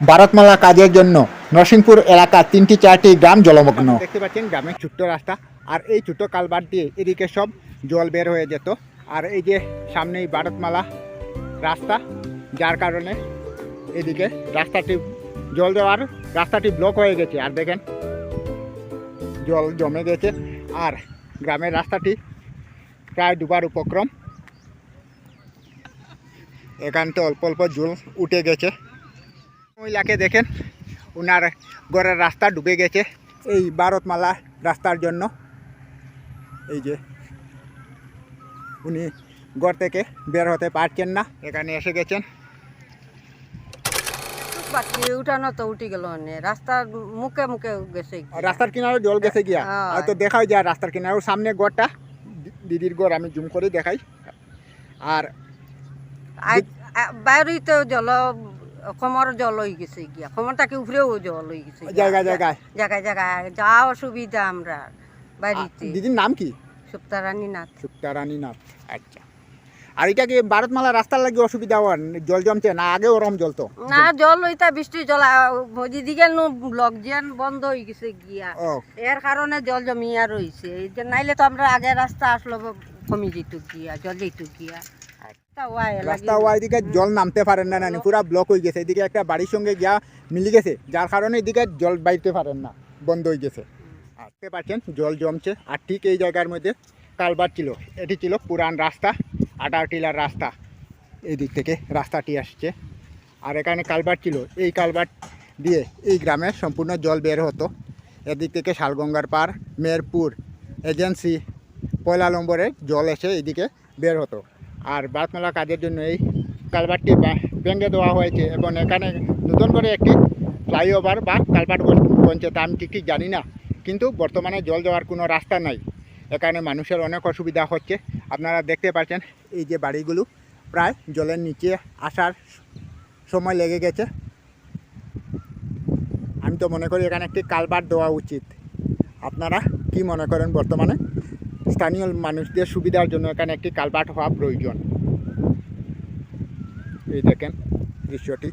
ভারতমালা কাজের জন্য নরসিংপুর এলাকার তিনটি চারটি গ্রাম জলমগ্ন। দেখতে পাচ্ছেন গ্রামের ছোট্ট রাস্তা, আর এই ছোট্ট কালবার দিয়ে এদিকে সব জল বের হয়ে যেত। আর এই যে সামনেই ভারতমালা রাস্তা, যার কারণে এদিকে রাস্তাটি জল দেওয়ার রাস্তাটি ব্লক হয়ে গেছে। আর দেখেন, জল জমে গেছে। আর গ্রামের রাস্তাটি প্রায় ডুবার উপক্রম। এখানতে অল্প অল্প জল উঠে গেছে। মহিলাকে দেখেন ওনার ঘরের রাস্তা ডুবে গেছে। এই ভারতমালা রাস্তার জন্য। এই যে উনি ঘর থেকে বের হতে পারছেন না এখানে এসে গেছেন। বাকি উঠানো তো উঠে গেল নে রাস্তার মুখে মুখে গেছে রাস্তার কিনারে জল গেছে গিয়া। হ্যাঁ। তো দেখাই যায় রাস্তার কিনারে সামনে দিদির ঘর আমি জুম করে দেখাই। আর বাইরেতে জল কমর জল হয়ে গেছে গিয়া। কমরটাকে উপরেও জল হয়ে গেছে গিয়া। জায়গায় জায়গায়? জায়গায় জায়গায়। যা অসুবিধা আমরা বাড়িতে। দিদির নাম কি? সপ্তারানী নাথ। সুক্তারানী নাথ। আচ্ছা। আর এটা কি ভারতমালা রাস্তার লাগে অসুবিধা হওয়ার জল জমছে না? আগে ওরম জ্বলতো না জল ওইটা বৃষ্টি জল দিদিকে নু ব্লক জিয়ান বন্ধ হয়ে গেছে গিয়া। এর কারণে জল জমিয়া রয়েছে নাইলে তো আমরা আগে রাস্তা আসলো কমি যেত গিয়া জল যেত গিয়া। ওয়াই। রাস্তা ওই দিকে জল নামতে পারেন না নানি পুরা ব্লক হয়ে গেছে। এদিকে একটা বাড়ির সঙ্গে গিয়া মিলে গেছে। যার কারণে এদিকে জল বাইতে পারেন না বন্ধ হয়ে গেছে। আসতে পারছেন জল জমছে। আর ঠিক এই জায়গার মধ্যে কালবার ছিল। এটি ছিল পুরান রাস্তা আটার টিলার রাস্তা। এই দিক থেকে রাস্তাটি আসছে। আর এখানে কালবার ছিল। এই কালবার দিয়ে এই গ্রামে সম্পূর্ণ জল বের হতো। এদিক থেকে শালগঙ্গার পার মেরপুর এজেন্সি পয়লা নম্বরে জল এসে এদিকে বের হতো। আর বাতমেলা কাজের জন্য এই কালভারটি ভেঙে দেওয়া হয়েছে এবং এখানে নতুন করে একটি ফ্লাইওভার বা কালভার্ট বনছে তা আমি ঠিক ঠিক জানি না, কিন্তু বর্তমানে জল যাওয়ার কোনো রাস্তা নাই। এখানে মানুষের অনেক অসুবিধা হচ্ছে। আপনারা দেখতে পাচ্ছেন এই যে বাড়িগুলো, প্রায় জলের নিচে আসার সময় লেগে গেছে। আমি তো মনে করি এখানে একটি কালভার্ট দেওয়া উচিত। আপনারা কি মনে করেন বর্তমানে? স্থানীয় মানুষদের সুবিধার জন্য এখানে একটি কালভার্ট হওয়া প্রয়োজন। এই দেখেন দৃশ্যটি।